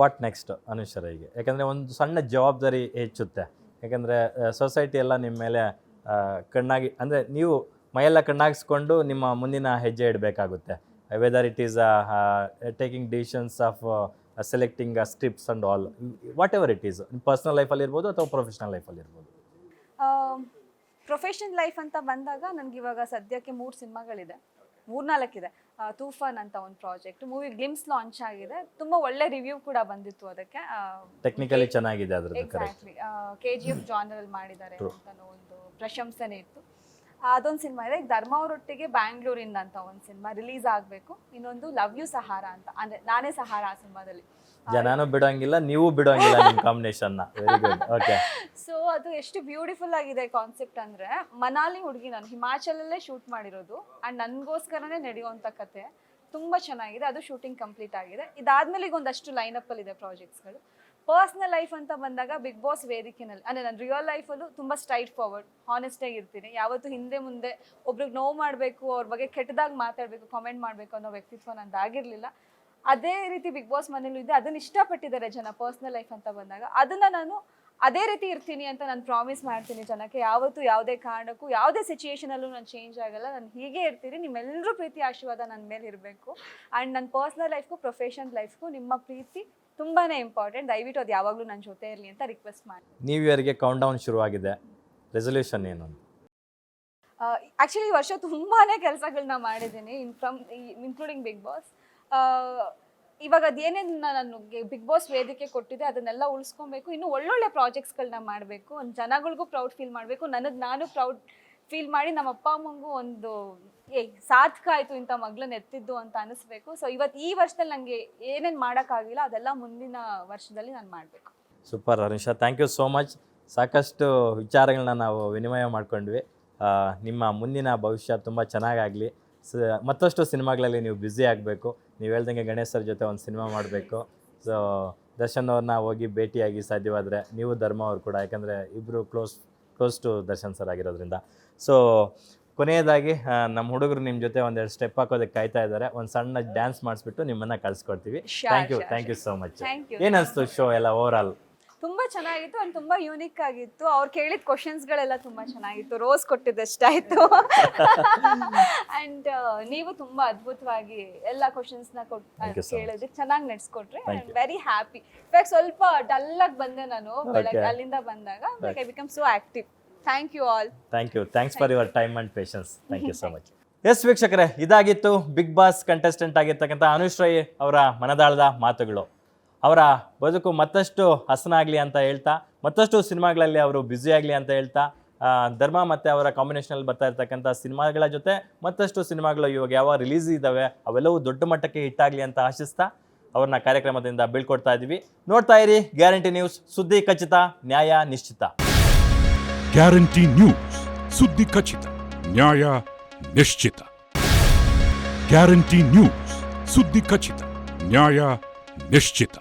What next ಅನುಶ್ವರಿಗೆ ಯಾಕಂದರೆ ಒಂದು ಸಣ್ಣ ಜವಾಬ್ದಾರಿ ಹೆಚ್ಚುತ್ತೆ. ಯಾಕಂದರೆ ಸೊಸೈಟಿ ಎಲ್ಲ ನಿಮ್ಮ ಮೇಲೆ ಕಣ್ಣಾಗಿ, ಅಂದರೆ ನೀವು ಮೈಯೆಲ್ಲ ಕಣ್ಣಾಗಿಸ್ಕೊಂಡು ನಿಮ್ಮ ಮುಂದಿನ ಹೆಜ್ಜೆ ಇಡಬೇಕಾಗುತ್ತೆ. Whether it is taking decisions of selecting strips and all whatever it is personal ಲೈಫಲ್ಲಿ ಇರ್ಬೋದು ಅಥವಾ ಪ್ರೊಫೆಷನಲ್ ಲೈಫಲ್ಲಿ ಇರ್ಬೋದು? ಪ್ರೊಫೆಷನಲ್ ಲೈಫ್ ಅಂತ ಬಂದಾಗ ನನಗಿವಾಗ ಸದ್ಯಕ್ಕೆ ಮೂರು ಸಿನಿಮಾಗಳಿದೆ. ಮೂರ್ನಾಲ್ಕಿದೆ. ತೂಫಾನ್ ಅಂತ ಒಂದು ಪ್ರಾಜೆಕ್ಟ್ ಮೂವಿ ಗ್ಲಿಮ್ಸ್ ಲಾಂಚ್ ಆಗಿದೆ. ತುಂಬಾ ಒಳ್ಳೆ ರಿವ್ಯೂ ಕೂಡ ಬಂದಿತ್ತು ಅದಕ್ಕೆ. ಟೆಕ್ನಿಕಲಿ ಚೆನ್ನಾಗಿದೆ ಎಕ್ಸಾಕ್ಟ್ಲಿ ಕೆ ಜಿ ಎಫ್ ಜಾನರಲ್ಲಿ ಮಾಡಿದ್ದಾರೆ ಅಂತ ಒಂದು ಪ್ರಶಂಸನೆ ಇತ್ತು. ಅದೊಂದು ಸಿನಿಮಾ ಇದೆ. ಧರ್ಮ ಅವರೊಟ್ಟಿಗೆ ಬ್ಯಾಂಗ್ಳೂರಿಂದ ಅಂತ ಒಂದು ಸಿನಿಮಾ ರಿಲೀಸ್ ಆಗಬೇಕು. ಇನ್ನೊಂದು ಲವ್ ಯು ಸಹಾರ ಅಂತ. ಅಂದ್ರೆ ನಾನೇ ಸಹಾರ ಆ ಸಿನಿಮಾದಲ್ಲಿ ಜನಾನು ಬಿಡೋಂಗಿಲ್ಲ ನೀವು ಬಿಡೋಂಗಿಲ್ಲ ನಿಮ್ಮ ಕಾಂಬಿನೇಷನ್ ವೆರಿ ಗುಡ್ ಓಕೆ ಅದು ಎಷ್ಟು ಬ್ಯೂಟಿಫುಲ್ ಆಗಿದೆ ಕಾನ್ಸೆಪ್ಟ್ ಅಂದ್ರೆ ಮನಾಲಿ ಹುಡುಗಿ ನಾನು ಹಿಮಾಚಲಲ್ಲೇ ಶೂಟ್ ಮಾಡಿರೋದು ಅಂಡ್ ನನಗೋಸ್ಕರನೇ ನಡೆಯುವಂತ ಕತೆ. ತುಂಬಾ ಚೆನ್ನಾಗಿದೆ, ಅದು ಶೂಟಿಂಗ್ ಕಂಪ್ಲೀಟ್ ಆಗಿದೆ. ಇದಾದ್ಮೇಲೆ ಈಗ ಒಂದಷ್ಟು ಅಪ್ ಅಲ್ಲಿ ಇದೆ ಪ್ರಾಜೆಕ್ಟ್ಸ್ಗಳು ಪರ್ಸ್ನಲ್ ಲೈಫ್ ಅಂತ ಬಂದಾಗ ಬಿಗ್ ಬಾಸ್ ವೇದಿಕೆನಲ್ಲಿ, ಅಂದರೆ ನನ್ನ ರಿಯಲ್ ಲೈಫಲ್ಲೂ ತುಂಬ ಸ್ಟ್ರೈಟ್ ಫಾರ್ವರ್ಡ್ ಹಾನೆಸ್ಟ್ ಆಗಿರ್ತೀನಿ ಯಾವತ್ತು ಹಿಂದೆ ಮುಂದೆ ಒಬ್ರಿಗೆ ನೋವು ಮಾಡಬೇಕು, ಅವ್ರ ಬಗ್ಗೆ ಕೆಟ್ಟದಾಗಿ ಮಾತಾಡಬೇಕು ಕಾಮೆಂಟ್ ಮಾಡಬೇಕು ಅನ್ನೋ ವ್ಯಕ್ತಿತ್ವ ನಂದು ಆಗಿರಲಿಲ್ಲ ಅದೇ ರೀತಿ ಬಿಗ್ ಬಾಸ್ ಮನೇಲೂ ಇದೆ. ಅದನ್ನ ಇಷ್ಟಪಟ್ಟಿದ್ದಾರೆ ಜನ ಪರ್ಸ್ನಲ್ ಲೈಫ್ ಅಂತ ಬಂದಾಗ. ಅದನ್ನ ನಾನು ಅದೇ ರೀತಿ ಇರ್ತೀನಿ ಅಂತ ನಾನು ಪ್ರಾಮಿಸ್ ಮಾಡ್ತೀನಿ ಜನಕ್ಕೆ. ಯಾವತ್ತೂ ಯಾವುದೇ ಕಾರಣಕ್ಕೂ ಯಾವುದೇ ಸಿಚುಯೇಷನಲ್ಲೂ ನಾನು ಚೇಂಜ್ ಆಗಲ್ಲ. ನಾನು ಹೀಗೆ ಇರ್ತೀನಿ. ನಿಮ್ಮೆಲ್ಲರೂ ಪ್ರೀತಿ ಆಶೀರ್ವಾದ ನನ್ನ ಮೇಲೆ ಇರಬೇಕು. ಆ್ಯಂಡ್ ನನ್ನ ಪರ್ಸ್ನಲ್ ಲೈಫ್ಗೂ ಪ್ರೊಫೆಷನ್ ಲೈಫ್ಗೂ ನಿಮ್ಮ ಪ್ರೀತಿ ತುಂಬಾ ಇಂಪಾರ್ಟೆಂಟ್ ದಯವಿಟ್ಟು ಅದು ಯಾವಾಗಲೂ ನನ್ನ ಜೊತೆ ಇರಲಿ ಅಂತ ರಿಕ್ವೆಸ್ಟ್ ಮಾಡಿ. ನೀವು ಇಯರ್ಗೆ ಕೌಂಟ್ ಡೌನ್ ಶುರುವಾಗಿದೆ. ರೆಸೊಲ್ಯೂಷನ್ ಏನು? ಆ್ಯಕ್ಚುಲಿ ಈ ವರ್ಷ ತುಂಬಾನೇ ಕೆಲಸಗಳನ್ನ ಮಾಡಿದ್ದೀನಿ in from including Bigg Boss ಇವಾಗ ಅದೇನೇನು ನಾನು ಬಿಗ್ ಬಾಸ್ ವೇದಿಕೆ ಕೊಟ್ಟಿದೆ, ಅದನ್ನೆಲ್ಲ ಉಳಿಸ್ಕೊಬೇಕು. ಇನ್ನು ಒಳ್ಳೊಳ್ಳೆ ಪ್ರಾಜೆಕ್ಟ್ಸ್ಗಳನ್ನ ಮಾಡಬೇಕು. ಒಂದು ಜನಗಳಿಗೂ ಪ್ರೌಡ್ ಫೀಲ್ ಮಾಡಬೇಕು. ನನಗೆ ನಾನು ಪ್ರೌಡ್ ಫೀಲ್ ಮಾಡಿ ನಮ್ಮ ಅಪ್ಪ, ಅಮ್ಮಂಗೂ ಒಂದು, ಏ, ಸಾರ್ಥಕ ಆಯಿತು ಇಂಥ ಮಗಳನ್ನ ಎತ್ತಿದ್ದು ಅಂತ ಅನಿಸ್ಬೇಕು. ಸೊ ಇವತ್ತು ಈ ವರ್ಷದಲ್ಲಿ ನನಗೆ ಏನೇನು ಮಾಡೋಕ್ಕಾಗಿಲ್ಲ, ಅದೆಲ್ಲ ಮುಂದಿನ ವರ್ಷದಲ್ಲಿ ನಾನು ಮಾಡಬೇಕು. Super Anisha. Thank you so much ಸಾಕಷ್ಟು ವಿಚಾರಗಳನ್ನ ನಾವು ವಿನಿಮಯ ಮಾಡ್ಕೊಂಡ್ವಿ. ನಿಮ್ಮ ಮುಂದಿನ ಭವಿಷ್ಯ ತುಂಬ ಚೆನ್ನಾಗಾಗಲಿ. ಮತ್ತಷ್ಟು ಸಿನಿಮಾಗಳಲ್ಲಿ ನೀವು ಬ್ಯುಸಿ ಆಗಬೇಕು. ನೀವು ಹೇಳ್ದಂಗೆ ಗಣೇಶ್ ಸರ್ ಜೊತೆ ಒಂದು ಸಿನಿಮಾ ಮಾಡಬೇಕು. ಸೊ ದರ್ಶನ್ ಅವ್ರನ್ನ ಹೋಗಿ ಭೇಟಿಯಾಗಿ ಸಾಧ್ಯವಾದರೆ ನೀವು ಧರ್ಮ ಅವರು ಕೂಡ ಯಾಕಂದರೆ ಇಬ್ಬರು close close to Darshan sir ಆಗಿರೋದ್ರಿಂದ. ಸೊ ಕೊನೆಯದಾಗಿ ನಮ್ಮ ಹುಡುಗರು ನಿಮ್ಮ ಜೊತೆ ಒಂದೆರಡು ಸ್ಟೆಪ್ ಹಾಕೋದಕ್ಕೆ ಕಾಯ್ತಾ ಇದ್ದಾರೆ. ಒಂದು ಸಣ್ಣ ಡ್ಯಾನ್ಸ್ ಮಾಡಿಸ್ಬಿಟ್ಟು ನಿಮ್ಮನ್ನು ಕಳಿಸ್ಕೊಡ್ತೀವಿ. Thank you thank you so much ಏನು ಅನಿಸ್ತು ಶೋ ಎಲ್ಲ ಓವರ್ ಆಲ್ ತುಂಬಾ ಚೆನ್ನಾಗಿತ್ತು ಅಂಡ್ ತುಂಬಾ ಯೂನಿಕ್ ಆಗಿತ್ತು. ಅವ್ರು ಕೇಳಿದ ಕ್ವಶನ್ಸ್ಗಳೆಲ್ಲ ತುಂಬಾ ಚೆನ್ನಾಗಿತ್ತು. ರೋಸ್ ಕೊಟ್ಟಿದ್ದಷ್ಟಾಯ್ತು. ಅಂಡ್ ನೀವು ತುಂಬಾ ಅದ್ಭುತವಾಗಿ ಎಲ್ಲ ಕ್ವಶನ್ಸ್ನ ಕೊಟ್ಟು. ಕೇಳಿದಕ್ಕೆ ಚೆನ್ನಾಗಿ ನಡೆಸ್ಕೊಟ್ರಿ ಐ ಆಮ್ ವೆರಿ ಹ್ಯಾಪಿ ಇವಾಗ ಸ್ವಲ್ಪ ಡಲ್ ಆಗಿ ಬಂದೆ ನಾನು. ಬೆಳಗ್ಗೆ ಅಲ್ಲಿಂದ ಬಂದಾಗ like I become so active thank you all thank you thanks for your time and patience thank you so much yes ವೀಕ್ಷಕರೇ ಇದಾಗಿತ್ತು ಬಿಗ್ ಬಾಸ್ ಕಂಟೆಸ್ಟೆಂಟ್ ಆಗಿರ್ತಕ್ಕಂಥ ಅನುಷ್ ರೈ ಅವರ ಮನದಾಳದ ಮಾತುಗಳು. ಅವರ ಬದುಕು ಮತ್ತಷ್ಟು ಹಸನಾಗಲಿ ಅಂತ ಹೇಳ್ತಾ, ಮತ್ತಷ್ಟು ಸಿನಿಮಾಗಳಲ್ಲಿ ಅವರು ಬ್ಯುಸಿ ಆಗಲಿ ಅಂತ ಹೇಳ್ತಾ ಧರ್ಮ ಮತ್ತು ಅವರ ಕಾಂಬಿನೇಷನಲ್ಲಿ ಬರ್ತಾ ಇರ್ತಕ್ಕಂಥ ಸಿನಿಮಾಗಳ ಜೊತೆ ಮತ್ತಷ್ಟು ಸಿನಿಮಾಗಳು ಇವಾಗ ಯಾವ ರಿಲೀಸ್ ಇದ್ದಾವೆ, ಅವೆಲ್ಲವೂ ದೊಡ್ಡ ಮಟ್ಟಕ್ಕೆ ಹಿಟ್ಟಾಗಲಿ ಅಂತ ಆಶಿಸ್ತಾ ಅವ್ರನ್ನ ಕಾರ್ಯಕ್ರಮದಿಂದ ಬೀಳ್ಕೊಡ್ತಾ ಇದ್ದೀವಿ ನೋಡ್ತಾ ಇರಿ ಗ್ಯಾರಂಟಿ ನ್ಯೂಸ್ ಸುದ್ದಿ ಖಚಿತ, ನ್ಯಾಯ ನಿಶ್ಚಿತ. ಗ್ಯಾರಂಟಿ ನ್ಯೂಸ್ ಸುದ್ದಿ ಖಚಿತ, ನ್ಯಾಯ ನಿಶ್ಚಿತ. ಗ್ಯಾರಂಟಿ ನ್ಯೂಸ್ ಸುದ್ದಿ ಖಚಿತ, ನ್ಯಾಯ ನಿಶ್ಚಿತ.